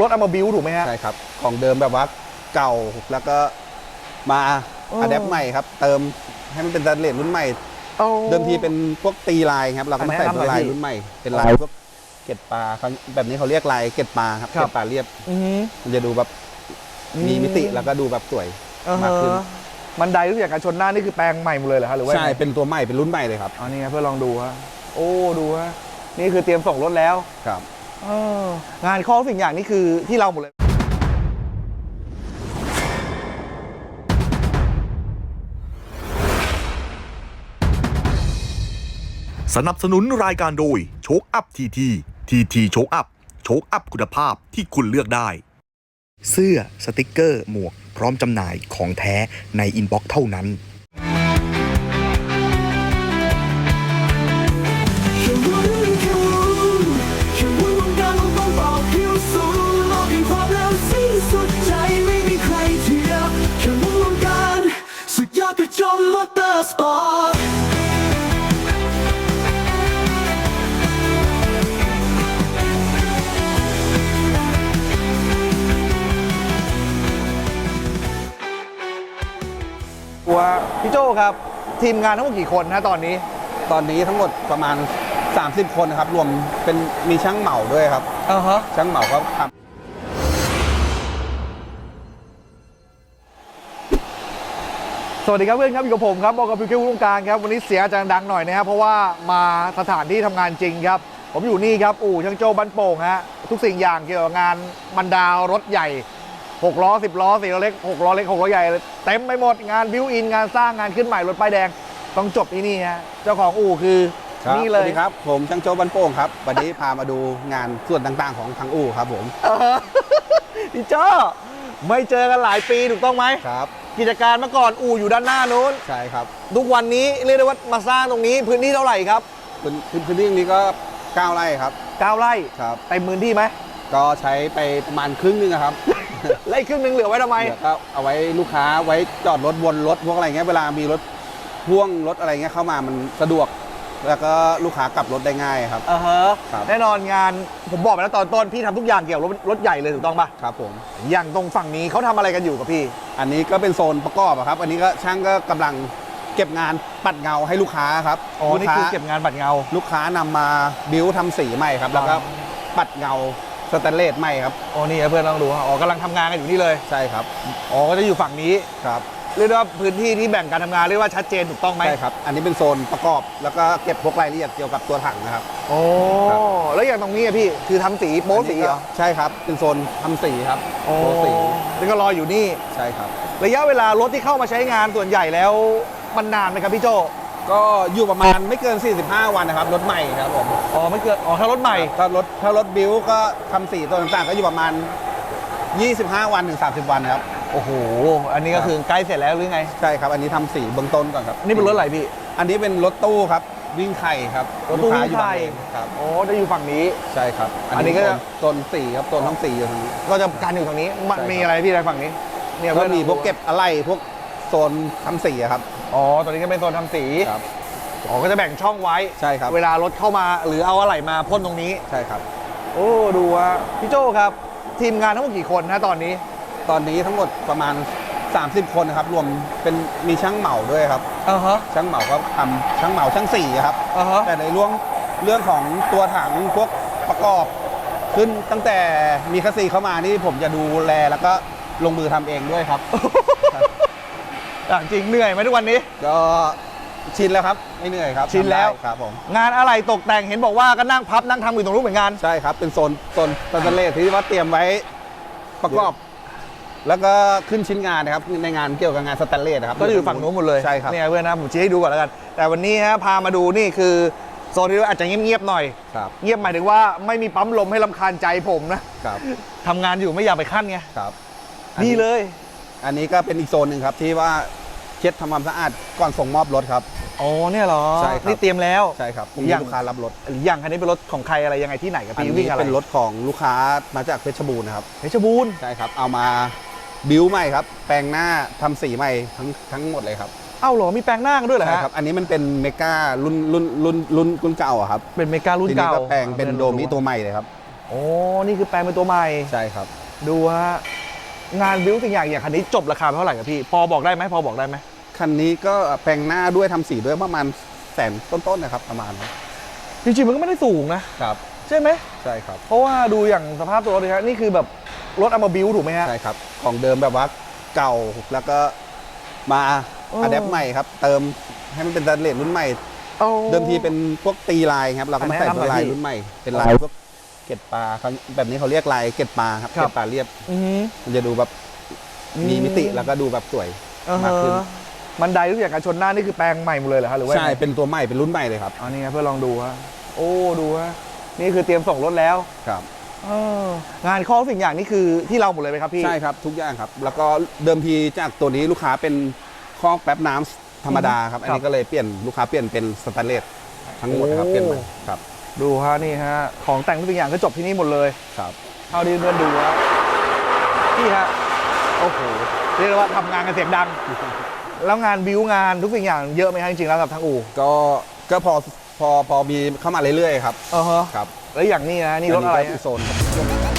รถเอามาบิวถูกไหมฮะ ใช่ครับ ของเดิมแบบว่าเก่าแล้วก็มาเออออะแดปใหม่ครับ เติมให้มันเป็นสแตนเลสรุ่นใหม่อา เดิมทีเป็นพวกตีลายครับ เราก็มาใส่อันเป็นแนะนำหน่อยลายพี่รุ่นใหม่ เป็นลายพวกเกล็ดปลาเขาแบบนี้เขาเรียกลายเกล็ดปลาครับครับเกล็ดปลาเรียบ อือหือ มันจะดูแบบมีมิติแล้วก็ดูแบบสวยอ่าฮะมากขึ้น บันไดรู้อย่างการชนหน้านี่คือแปลงใหม่หมดเลยเหรอฮะหรือว่าใช่ ยังไงเป็นตัวใหม่เป็นรุ่นใหม่เลยครับ อ๋อนี่ไงเพื่อนลองดูฮะ โอ้ดูฮะ นี่คือเตรียมส่งรถแล้ว ครับเออ งานข้อสิ่งอย่างนี่คือที่เราหมดเลย สนับสนุนรายการโดยโชคอัพทีทีทีทีโชคอัพโชคอัพคุณภาพที่คุณเลือกได้ เสื้อสติกเกอร์ หมวกพร้อมจำหน่ายของแท้ในอินบ็อกซ์เท่านั้น มอเตอร์สปอร์ตว่าพี่โจครับ ทีมงานทั้งหมดกี่คนนะตอนนี้ ตอนนี้ทั้งหมดประมาณ 30 คนนะครับ รวมเป็นมีช่างเหมาด้วยครับ อ่าฮะ ช่างเหมาก็ท วัสดีครับเพื่อนครับอยู่กับผมครับบอกกับพิวคิววงการครับวันนี้เสียงอาจารย์ดังหน่อยนะครับเพราะว่ามาสถานที่ทำงานจริงครับ ผมอยู่นี่ครับอู่ช่างโจ้บ้านโป่งฮะทุกสิ่งอย่างเกี่ยวกับงานบรรดารถใหญ่6ล้อ10ล้อ4ล้อเล็ก6ล้อเล็ก6ล้อใหญ่เต็มไปหมดงานบิวอินงานสร้างงานขึ้นใหม่รถป้ายแดงต้องจบที่นี่ฮะเจ้าของอู่คือำครับนี่เลสวัยสดีครับ ผมช่างโจบันโป่งครับวันนี้พามาดูงานส่วนต่างๆ ของทางอู่ครับผมเออพี่โจ้ไม่เจอกันหลายปีถูกต้องไหมครับ กิจการเมื่อก่อนอู่อยู่ด้านหน้านู้น ใช่ครับทุกวันนี้เรียกได้ว่ามาสร้างตรงนี้พื้นที่เท่าไหร่ครับพื้นพื้นพื้นที่ตรงนี้ก็ 9 ไร่ครับ 9 ไร่ครับเต็มพื้นที่ไหมก็ใช้ไปประมาณครึ่งหนึงอะครับ ไล่ครึ่งหนึงเหลือไว้ทำไมเดี๋ยวก็เอาไว้ลูกค้าไว้จอดรถวนรถพวกอะไรเงี้ยเวลามีรถพ่วงรถอะไรเงี้ยเข้ามามันสะดวก แล้วก็ลูกค้ากลับรถได้ง่ายครับ อ่าฮะครับ แน่นอนงานผมบอกไปแล้วตอนต้นพี่ทำทุกอย่างเกี่ยวกับรถรถใหญ่เลยถูกต้องปะครับผม อย่างตรงฝั่งนี้เขาทำอะไรกันอยู่กับพี่ อันนี้ก็เป็นโซนประกอบอะครับ อันนี้ก็ช่างก็กำลังเก็บงานปัดเงาให้ลูกค้าครับอ๋อลูนี่ค้าคือเก็บงานบัตรเงา ลูกค้านำมาบิวทำสีใหม่ครับ แล้วก็อ่าปัดเงาสแตนเลสใหม่ครับ อ๋อนี่เพื่อนลองดูฮะอ๋อกำลังทำงานกันอยู่นี่เลย ใช่ครับ อ๋อก็จะอยู่ฝั่งนี้ ครับ เรียกได้ว่าพื้นที่ที่แบ่งการทำงานเรียกว่าชัดเจนถูกต้องไหมใช่ครับ อันนี้เป็นโซนประกอบแล้วก็เก็บพวกรายละเอียดเกี่ยวกับตัวถังนะครับ โอ้ครับ แล้วอย่างตรงนี้อะพี่คือทำสีโป๊สีเหรอใช่ครับ เป็นโซนทำสีครับโอ้โป๊สี แล้วก็รออยู่นี่ ใช่ครับ ระยะเวลารถที่เข้ามาใช้งานส่วนใหญ่แล้วมันนานไหมครับพี่โจก็อยู่ประมาณไม่เกิน 45 วันนะครับ รถใหม่ครับผมอ๋อไม่เกินอ๋อถ้ารถใหม่ ถ้ารถถ้ารถบิวก็ทำสีตัวต่างๆ ก็อยู่ประมาณ 25 วันถึง 30 วันครับ โอ้โห อันนี้ก็คือใกล้เสร็จแล้วหรือไง ใช่ครับ อันนี้ทำสีเบื้องต้นก่อนครับนี่เป็นรถอะไรพี่ อันนี้เป็นรถตู้ครับ วิ่งไข่ครับรถตู้ลูกค้าวิ่งไข่ อยู่บางเลนครับ โอ้จะอยู่ฝั่งนี้ ใช่ครับอันนี้ก็จะ โซนสีครับโซนท้องสีอยู่ตรงนี้ ก็จะการอยู่ทางนี้ มันใช่ครับ มีอะไรพี่อะไรฝั่งนี้ เนี่ยก็เพื่อนมีพวกเก็บอะไรพวกโซนทำสีอะครับอ๋อตอนนี้ก็เป็นโซนทำสีครับ อ๋อก็จะแบ่งช่องไว้ ใช่ครับ เวลารถเข้ามาหรือเอาอะไรมาพ่นตรงนี้ ใช่ครับ โอ้ ดูว่าพี่โจครับ ทีมงานทั้งหมดกี่คนนะตอนนี้ ตอนนี้ทั้งหมดประมาณ 30 คนนะครับ รวมเป็นมีช่างเหมาด้วยครับ อ่าฮะช่างเหมาก็ทำช่างเหมาช่างสีครับ อ่าฮะแต่ในเรื่องเรื่องของตัวถังพวกประกอบ ขึ้นตั้งแต่มีคัสซีเข้ามานี่ผมจะดูแลแล้วก็ลงมือทำเองด้วยครับอะจริงเหนื่อยไหมทุกวันนี้ ก็ชินแล้วครับไม่เหนื่อยครับชินแล้ว ทำได้ครับผมงานอะไรตกแต่งเห็นบอกว่าก็นั่งพับนั่งทำอยู่ตรงนู้นเหมือนกัน ใช่ครับเป็นโซนโซนสแตนเลสที่ว่าเตรียมไว้ประกอบ แล้วก็ขึ้นชิ้นงานนะครับในงานเกี่ยวกับงานสแตนเลสนะครับก็อยู่ฝั่งนู้นหมดเลยใช่ครับเนี่ยเพื่อนนะผมชี้ให้ดูก่อนแล้วกัน แต่วันนี้ฮะพามาดูนี่คือโซนที่อาจจะเงียบๆหน่อยครับเงียบหมายถึงว่าไม่มีปั๊มลมให้ลำคาญใจผมนะครับทำงานอยู่ไม่อยากไปขั้นไงครับนี่เลย อันนี้ก็เป็นอีกโซนหนึ่งครับที่ว่าเช็ดทำความสะอาดก่อนส่งมอบรถครับอ๋อเนี่ยเหรอใช่ครับนี่เตรียมแล้วใช่ครับผมอมีย่างลูกค้ารับรถอย่างคันนี้เป็นรถของใครอะไรยังไงที่ไหนกับอันพี่วิ่นี้งอะไรเป็นรถของลูกค้ามาจากเพชรบูรณ์นะครับเพชรบูรณ์ใช่ครับเอามา บิวใหม่ครับ แปลงหน้าทำสีใหม่ทั้งทั้งหมดเลยครับเอ้าเหรอมีแปลงหน้ากันด้วยเหรอใช่ฮะครับ อันนี้มันเป็นเมการุ่นรุ่นรุ่นรุ่นรุ่นเก่าอะครับเป็นเมการุ่นทีนี้เก่าก็แปลงเป็นโดมิตัวใหม่เลยครับโโอ้นี่คือแปลงเป็นตัวใหม่ ใช่ครับ ดูฮะงานบิวสิ่งอย่างอย่างคันนี้จบราคาเท่าไหร่ครับพี่ พอบอกได้ไหมพอบอกได้ไหมคันนี้ก็แปลงหน้าด้วยทำสีด้วยประมาณแสนต้นๆนะครับประมาณนั้นจริงๆมันก็ไม่ได้สูงนะครับ ใช่ไหม ใช่ครับ เพราะว่าดูอย่างสภาพตัวรถเลยครับนี่คือแบบ รถเอามาบิวถูกไหมฮะ ใช่ครับ ของเดิมแบบว่าเก่าแล้วก็มาเออออะแดปใหม่ครับ เติมให้มันเป็นสแตนเลสรุ่นใหม่อาเดิมทีเป็นพวกตีลายครับ เราก็มาใส่อันไหนเป็นลายอันไหนรุ่นใหม่ เป็นลายพวกเกล็ดปลาเขาแบบนี้เขาเรียกลายเกล็ดปลาครับ ครับเกล็ดปลาเรียบ อือหือ มันจะดูแบบอืมมีมิติแล้วก็ดูแบบสวย อ่าฮะมากขึ้นบันไดทุกอย่างการชนหน้านี่คือแปลงใหม่หมดเลยเหรอฮะหรือว่าใช่เป็นตัวใหม่ เป็นรุ่นใหม่เลยครับอันนี้เพื่อลองดูฮะโอ้ดูฮะนี่คือเตรียมส่งรถแล้ว ครับ เอองานข้อสิ่งอย่างนี่คือที่เราหมดเลยไหมครับพี่ใช่ครับทุกอย่างครับ แล้วก็เดิมทีจากตัวนี้ลูกค้าเป็นคอกแป๊บน้ำธรรมดาครับ อันคนี้รับก็เลยเปลี่ยนลูกค้าเปลี่ยนเป็นสแตนเลสทั้งหมดครับโอ้เปลี่ยนใหม่ครับดูฮะนี่ฮะของแต่งทุกอย่างก็จบที่นี่หมดเลยครับเท่าที่เพื่อนดูฮะนี่ฮะโอ้โหเรียกได้ว่าทำงานกันเสียงดัง แล้วงานบิวงานทุกสิ่งอย่างเยอะไหมฮะจริงๆแล้วกับทางอู่ก็ก็พอพอพอมีเข้ามาเรื่อยๆครับ เออฮะ ครับ แล้วอย่างนี้นะนี่รถอะไรนนี้ก็ฮะคือโซน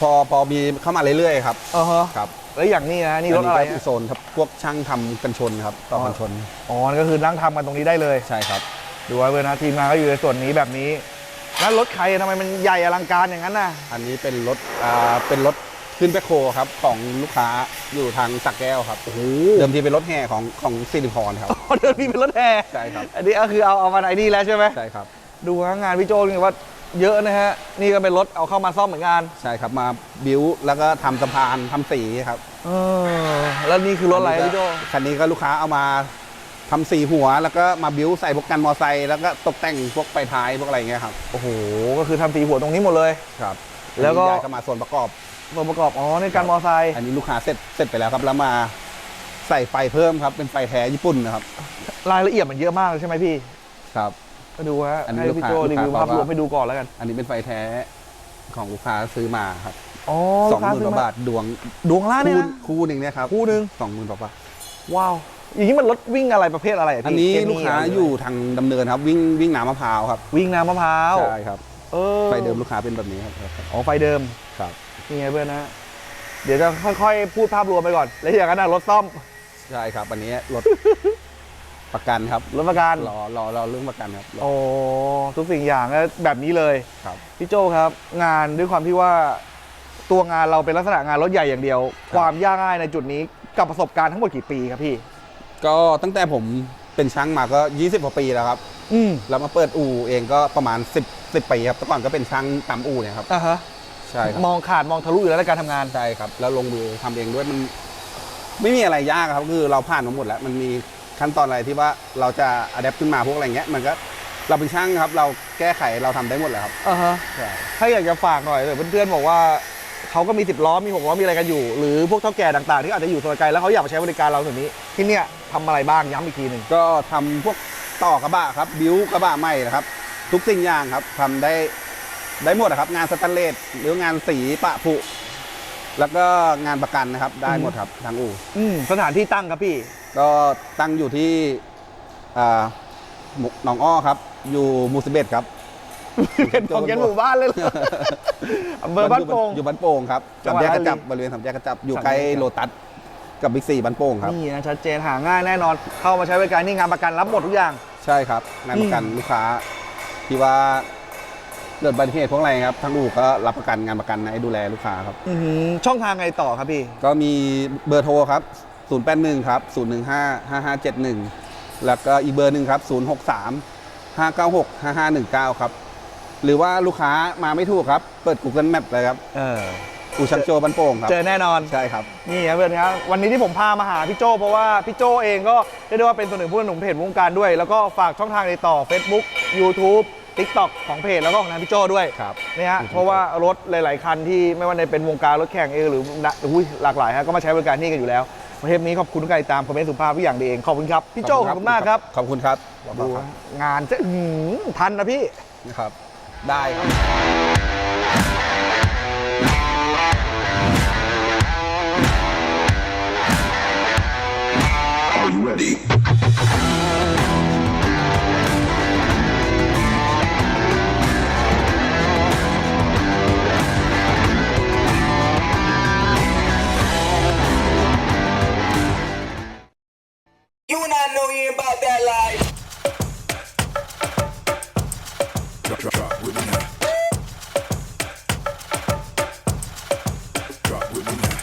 พอพอมีเข้ามาเรื่อยๆครับเออฮะครับแล้วอย่างนี้นะนี่รถอะไรนนี้ก็คืฮะอโซนครับพวกช่างทำกันชนครับต่อกันชนอ๋อก็คือนั่งทำกันตรงนี้ได้เลย ใช่ครับ ดูไว้เพื่อนนะทีมงานก็อยู่ในส่วนนี้แบบนี้ แล้วรถใครทำไมมันใหญ่อลังการอย่างนั้นน่ะอันนี้เป็นรถอ่าเป็นรถขึ้นแบคโคครับของลูกค้าอยู่ทางสักแก้วครับโอ้โหเดิมทีเป็นรถแห่ของของซิลิคอนครับเดินพี่เป็นรถแห่ใช่ครับ อันนี้ก็คือเอาเอามาไอ้นี่แล้วใช่ไหมใช่ครับ ดูฮะงานพี่โจนี่ว่า เยอะนะฮะ นี่ก็เป็นรถเอาเข้ามาซ่อมเหมือนกันใช่ครับมาบิวแล้วก็ทำสะพานทำสีครับเออแล้วนี่คือรถอะไรพี่โจคันนี้ก็ลูกค้าเอามาทำสีหัว แล้วก็มาบิวใส่พวกกันมอไซค์แล้วก็ตกแต่งพวกไฟท้ายพวกอะไรอย่างเงี้ยครับโอ้โหก็คือทำสีหัวตรงนี้หมดเลย ครับแล้วก็ อันนี้ย้ายเข้ามาส่วนประกอบ ส่วนประกอบอ๋อในการมอไซค์อันนี้ลูกค้าเสร็จเสร็จไปแล้วครับแล้วมาใส่ไฟเพิ่มครับเป็นไฟแท้ญี่ปุ่นนะครับรายละเอียดมันเยอะมากเลยใช่ไหมพี่ ครับ ก็ดูฮะอันนี้ให้ลูกพี่ค้าโจรีวิวลูกค้าภาพรวมเขาว่า ให้ดูก่อนแล้วกันอันนี้เป็นไฟแท้ของลูกค้าซื้อมาครับอ๋อสองหมื่นลูกค้ว่าบาทดวงดวงล่างเนี่ยคู่นะ คู่หนึ่งเนี่ยครับคู่หนึ่ง สองหมื่นกว่าบาทว้าวอย่างนี้มันรถวิ่งอะไรประเภทอะไระอันพี่นี้เมลูกค้าะไรอยู่ทางดำเนินครับ วิ่งวิ่งน้ำมะพร้าวครับวิ่งน้ำมะพร้าวใช่ครับเออไฟเดิมลูกค้าเป็นแบบนี้ครับอ๋อไฟเดิมครับนี่ไงเพื่อนนะเดี๋ยวจะค่อยๆ พูดภาพรวมไปก่อน แล้วอย่างนั้นนะรถซ่อม ใช่ครับอันนี้รถ ประกันครับรถประกันรอรอรอเรื่องประกันครับรอ โอ้ทุกสิ่งอย่างก็แบบนี้เลยครับ พี่โจครับ งานด้วยความที่ว่าตัวงานเราเป็นลักษณะงานรถใหญ่อย่างเดียว ความยากง่ายในจุดนี้กับประสบการณ์ทั้งหมดกี่ปีครับพี่ ก็ตั้งแต่ผมเป็นช่างมาก็ 20กว่าปีแล้วครับ อืมแล้วมาเปิดอู่เองก็ประมาณ 10 10ปีครับแต่ก่อนก็เป็นช่างตามอู่เนี่ยครับ อะฮะใช่ครับ มองขาดมองทะลุอยู่แล้วในการทำงาน ใช่ครับ แล้วลงมือทำเองด้วยมัน ไม่มีอะไรยากครับ คือเราผ่านมาหมดแล้ว มันมี ขั้นตอนอะไรที่ว่าเราจะอัดแอปขึ้นมาพวกอะไรเงี้ยมันก็เราเป็นช่างครับ เราแก้ไขเราทำได้หมดแหละครับอะฮะใช่ถ้าอยากจะฝากหน่อยเพื่อนๆบอกว่าเขาก็มีสิบล้อมีหกล้อมีอะไรกันอยู่ หรือพวกเท่าแก่ต่างๆ ที่อาจจะอยู่สวนไกลแล้วเขาอยากมาใช้บริการเราถึงนี้ที่เนี่ยทำอะไรบ้างย้ำอีกทีหนึ่งก็ทำพวกต่อกระบะครับ บิวกระบะใหม่นะครับ ทุกสิ่งอย่างครับทำได้ได้หมดอะครับ งานสแตนเลสหรืองานสีปะผุแล้วก็งานประกันนะครับ ได้หมดครับทางอู่ อืมสถานที่ตั้งครับพี่ ก็ตั้งอยู่ที่อ่าหมู่หนองอ้อครับ อยู่หมูสิบเอ็ดครับเป็นของยันหมู่บ้านเลยเหรออำเภอบ้านโป่งอยู่บ้านโป่งครับจังหวัสาดมแยกกระจับราชบุรีบริเวณสามแยกกระจับอยู่สามแยกใกล้กระจับโลตัสกับบิ๊กซีบ้านโป่งครับนี่นะชัดเจนหาง่ายแน่นอนเข้ามาใช้บริการนี่งานประกันรับหมดทุกอย่าง ใช่ครับงานประกันลูกค้าที่ว่าเกิดอุบัติเหตุพวกอะไรครับทางอู่ก็รับประกันงานประกันให้ดูแลลูกค้าครับอื้อหือช่องทางไงต่อครับพี่ ก็มีเบอร์โทรครับ 081 ครับ 015 5571 แล้วก็อีกเบอร์หนึ่งครับ 063 596 5519 ครับ หรือว่าลูกค้ามาไม่ถูกครับ เปิด Google Map เลยครับเอออู่ช่างโจบันโป่งครับ เจอแน่นอน ใช่ครับ นี่ครับเพื่อนครับ วันนี้ที่ผมพามาหาพี่โจ เพราะว่าพี่โจเองก็เรียกได้ว่าเป็นส่วนหนึ่งผู้สนับสนุนเพจวงการด้วย แล้วก็ฝากช่องทางติดต่อ Facebook YouTube TikTok ของเพจแล้วก็ของทางพี่โจด้วยครับนี่ฮะเพราะว่ารถหลาย ๆ คันที่ไม่ว่าในเป็นวงการรถแข่งเองหรือนะอุ้ยหลากหลายฮะก็มาใช้บริการที่กันอยู่แล้ว เทปนี้ขอบคุณทุกการติดตามคอมเมนต์สุภาพทุกอย่างดีเองขอบคุณครับพี่โจขอบคุณมากครับขอบคุณครับดูฮะงานจะอื้อหือทันนะพี่นะครับ ได้ครับ You and I know you about that life. Drop, drop, drop with me now. Drop with me now.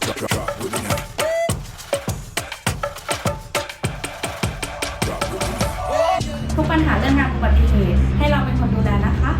Drop, drop, drop with me now. Drop with me now. ทุกปัญหาเรื่องงานอุบัติเหตุให้เราเป็นคนดูแลนะคะ